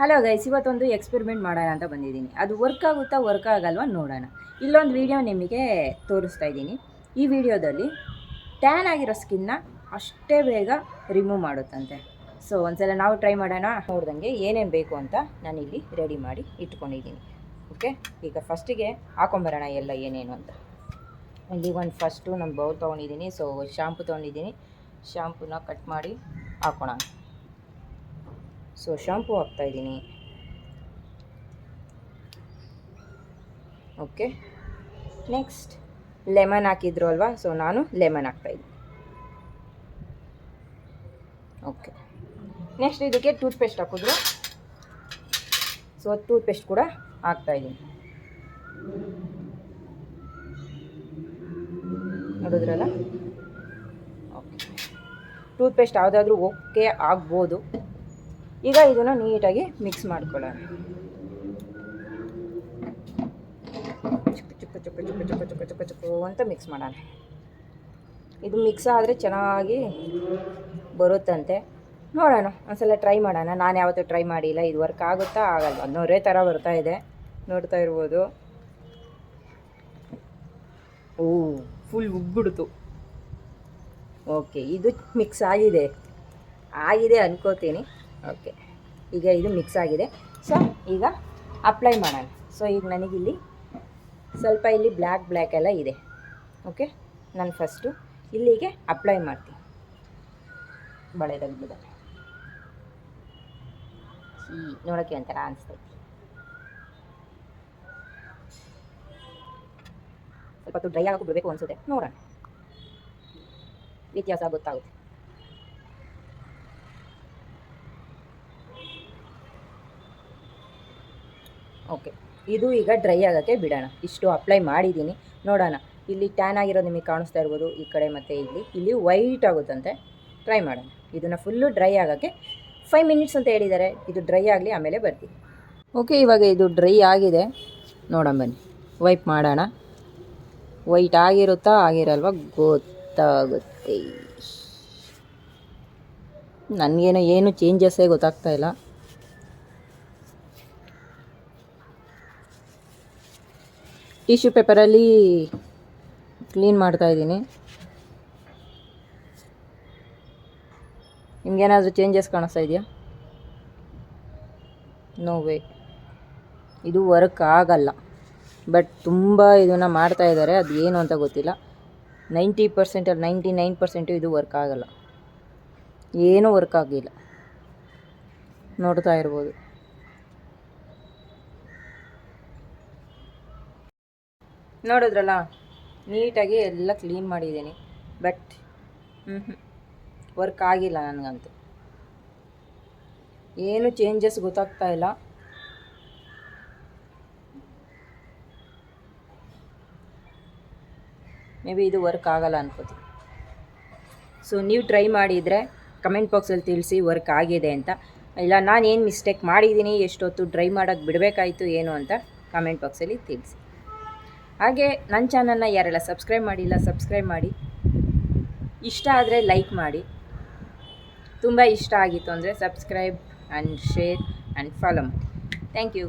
Hello guys ಇವತ್ತೊಂದು experiment ಮಾಡೋಣ ಅಂತ ಬಂದಿದ್ದೀನಿ. ಅದು ವರ್ಕ್ ಆಗುತ್ತಾ ವರ್ಕ್ ಆಗಲ್ವಾ ನೋಡೋಣ. ಇಲ್ಲೊಂದು ವಿಡಿಯೋ ನಿಮಗೆ ತೋರಿಸ್ತಾ ಇದ್ದೀನಿ. ಈ ವಿಡಿಯೋದಲ್ಲಿ ಟ್ಯಾನ್ ಆಗಿರೋ ಸ್ಕಿನ್ನ ಅಷ್ಟೇ ಬೇಗ ರಿಮೂವ್ ಮಾಡುತ್ತಂತೆ. ಸೊ ಒಂದ್ಸಲ ನಾವು ಟ್ರೈ ಮಾಡೋಣ. ನೋಡ್ದಂಗೆ ಏನೇನು ಬೇಕು ಅಂತ ನಾನು ಇಲ್ಲಿ ರೆಡಿ ಮಾಡಿ ಇಟ್ಕೊಂಡಿದ್ದೀನಿ. ಓಕೆ ಈಗ ಫಸ್ಟಿಗೆ ಹಾಕೊಂಬರೋಣ ಎಲ್ಲ ಏನೇನು ಅಂತ. ಇಲ್ಲಿ ಒಂದು ಫಸ್ಟು ನಾನು ಬೌಲ್ ತೊಗೊಂಡಿದ್ದೀನಿ. ಸೊ ಶಾಂಪು ತೊಗೊಂಡಿದ್ದೀನಿ. ಶಾಂಪೂನ ಕಟ್ ಮಾಡಿ ಹಾಕೋಣ. ಸೊ ಶಾಂಪೂ ಹಾಕ್ತಾಯಿದ್ದೀನಿ ಓಕೆ ನೆಕ್ಸ್ಟ್ ಲೆಮನ್ ಹಾಕಿದ್ರು ಅಲ್ವಾ? ಸೊ ನಾನು ಲೆಮನ್ ಹಾಕ್ತಾಯಿದ್ದೀನಿ ಓಕೆ ನೆಕ್ಸ್ಟ್ ಇದಕ್ಕೆ ಟೂತ್ ಪೇಸ್ಟ್ ಹಾಕಿದ್ರು. ಸೊ ಟೂತ್ ಪೇಸ್ಟ್ ಕೂಡ ಹಾಕ್ತಾಯಿದ್ದೀನಿ ನೋಡಿದ್ರಲ್ಲ? ಓಕೆ ಟೂತ್ ಪೇಸ್ಟ್ ಯಾವುದಾದ್ರೂ ಓಕೆ ಆಗ್ಬೋದು. ಈಗ ಇದನ್ನು ನೀಟಾಗಿ ಮಿಕ್ಸ್ ಮಾಡ್ಕೊಳ್ಳೋಣ. ಚಿಕ್ಕ ಚಿಕ್ಕ ಚಿಕ್ಕ ಚಿಕ್ಕ ಚಿಕ್ಕ ಚಿಕ್ಕ ಚಿಕ್ಕ ಅಂತ ಮಿಕ್ಸ್ ಮಾಡೋಣ. ಇದು ಮಿಕ್ಸ್ ಆದರೆ ಚೆನ್ನಾಗಿ ಬರುತ್ತಂತೆ. ನೋಡೋಣ, ಒಂದ್ಸಲ ಟ್ರೈ ಮಾಡೋಣ. ನಾನು ಯಾವತ್ತೂ ಟ್ರೈ ಮಾಡಿಲ್ಲ, ಇದು ವರ್ಕ್ ಆಗುತ್ತಾ ಆಗಲ್ಲ ಅನ್ನೋರೇ ಥರ ಬರ್ತಾ ಇದೆ. ನೋಡ್ತಾ ಇರ್ಬೋದು. ಓ ಫುಲ್ ಉಬ್ಬಿಡ್ತು. ಓಕೆ ಇದು ಮಿಕ್ಸ್ ಆಗಿದೆ. ಆಗಿದೆ ಅನ್ಕೋತೀನಿ. ಓಕೆ ಈಗ ಇದು ಮಿಕ್ಸ್ ಆಗಿದೆ. ಸೊ ಈಗ ಅಪ್ಲೈ ಮಾಡೋಣ. ಸೊ ಈಗ ನನಗಿಲ್ಲಿ ಸ್ವಲ್ಪ ಇಲ್ಲಿ ಬ್ಲ್ಯಾಕ್ ಬ್ಲ್ಯಾಕ್ ಎಲ್ಲ ಇದೆ. ಓಕೆ ನಾನು ಫಸ್ಟು ಇಲ್ಲಿಗೆ ಅಪ್ಲೈ ಮಾಡ್ತೀನಿ. ಬಳೆ ತೆಗ್ದುದ ಈ ನೋಡೋಕ್ಕೆ ಒಂಥರ ಅನಿಸ್ತೈತಿ. ಸ್ವಲ್ಪ ಅದು ಡ್ರೈ ಆಗೋಕೆ ಬಿಡಬೇಕು ಅನಿಸುತ್ತೆ. ನೋಡೋಣ. ವ್ಯತ್ಯಾಸ ಗೊತ್ತಾಗುತ್ತೆ. ಓಕೆ ಇದು ಈಗ ಡ್ರೈ ಆಗೋಕ್ಕೆ ಬಿಡೋಣ. ಇಷ್ಟು ಅಪ್ಲೈ ಮಾಡಿದ್ದೀನಿ. ನೋಡೋಣ. ಇಲ್ಲಿ ಟ್ಯಾನ್ ಆಗಿರೋದು ನಿಮಗೆ ಕಾಣಿಸ್ತಾ ಇರ್ಬೋದು. ಈ ಕಡೆ ಮತ್ತು ಇಲ್ಲಿ. ಇಲ್ಲಿ ವೈಟ್ ಆಗುತ್ತಂತೆ. ಟ್ರೈ ಮಾಡೋಣ. ಇದನ್ನು ಫುಲ್ಲು ಡ್ರೈ ಆಗೋಕ್ಕೆ ಫೈವ್ ಮಿನಿಟ್ಸ್ ಅಂತ ಹೇಳಿದ್ದಾರೆ. ಇದು ಡ್ರೈ ಆಗಲಿ ಆಮೇಲೆ ಬರ್ತೀವಿ ಓಕೆ ಇವಾಗ ಇದು ಡ್ರೈ ಆಗಿದೆ. ನೋಡೋಣ ಬನ್ನಿ. ವೈಪ್ ಮಾಡೋಣ. ವೈಟ್ ಆಗಿರುತ್ತಾ? ಆಗಿರಲ್ವ? ಗೊತ್ತಾಗುತ್ತೆ. ನನಗೇನೋ ಏನು ಚೇಂಜಸ್ಸೇ ಗೊತ್ತಾಗ್ತಾ ಇಲ್ಲ. ಟಿಶ್ಯೂ ಪೇಪರಲ್ಲಿ ಕ್ಲೀನ್ ಮಾಡ್ತಾ ಇದ್ದೀನಿ. ನಿಮಗೇನಾದರೂ ಚೇಂಜಸ್ ಕಾಣಿಸ್ತಾ ಇದೆಯಾ? ನೋ ವೇ ಇದು ವರ್ಕ್ ಆಗಲ್ಲ. ಬಟ್ ತುಂಬ ಇದನ್ನು ಮಾಡ್ತಾ ಇದ್ದಾರೆ. ಅದು ಏನು ಅಂತ ಗೊತ್ತಿಲ್ಲ. ನೈಂಟಿ ಪರ್ಸೆಂಟಲ್ಲಿ ನೈಂಟಿ ನೈನ್ ಪರ್ಸೆಂಟು ಇದು ವರ್ಕ್ ಆಗಲ್ಲ. ಏನೂ ವರ್ಕ್ ಆಗಿಲ್ಲ. ನೋಡ್ತಾ ಇರ್ಬೋದು. ನೋಡಿದ್ರಲ್ಲ, ನೀಟಾಗಿ ಎಲ್ಲ ಕ್ಲೀನ್ ಮಾಡಿದ್ದೀನಿ. ಬಟ್ ಹ್ಞೂ ಹ್ಞೂ ವರ್ಕ್ ಆಗಿಲ್ಲ ನನಗಂತೂ. ಏನು ಚೇಂಜಸ್ ಗೊತ್ತಾಗ್ತಾ ಇಲ್ಲ. ಮೇ ಬಿ ಇದು ವರ್ಕ್ ಆಗಲ್ಲ ಅನ್ಕೋತೀನಿ ಸೊ ನೀವು ಟ್ರೈ ಮಾಡಿದರೆ ಕಮೆಂಟ್ ಬಾಕ್ಸಲ್ಲಿ ತಿಳಿಸಿ ವರ್ಕ್ ಆಗಿದೆ ಅಂತ. ಇಲ್ಲ ನಾನು ಏನು ಮಿಸ್ಟೇಕ್ ಮಾಡಿದ್ದೀನಿ, ಎಷ್ಟೊತ್ತು ಡ್ರೈ ಮಾಡೋಕ್ಕೆ ಬಿಡಬೇಕಾಯಿತು, ಏನು ಅಂತ ಕಮೆಂಟ್ ಬಾಕ್ಸಲ್ಲಿ ತಿಳಿಸಿ. ಹಾಗೆ ನನ್ನ ಚಾನಲ್ನ ಯಾರೆಲ್ಲ ಸಬ್ಸ್ಕ್ರೈಬ್ ಮಾಡಿಲ್ಲ ಸಬ್ಸ್ಕ್ರೈಬ್ ಮಾಡಿ. ಇಷ್ಟ ಆದರೆ ಲೈಕ್ ಮಾಡಿ. ತುಂಬ ಇಷ್ಟ ಆಗಿತ್ತು ಅಂದರೆ subscribe and share and follow ಮಾಡಿ ಥ್ಯಾಂಕ್ ಯು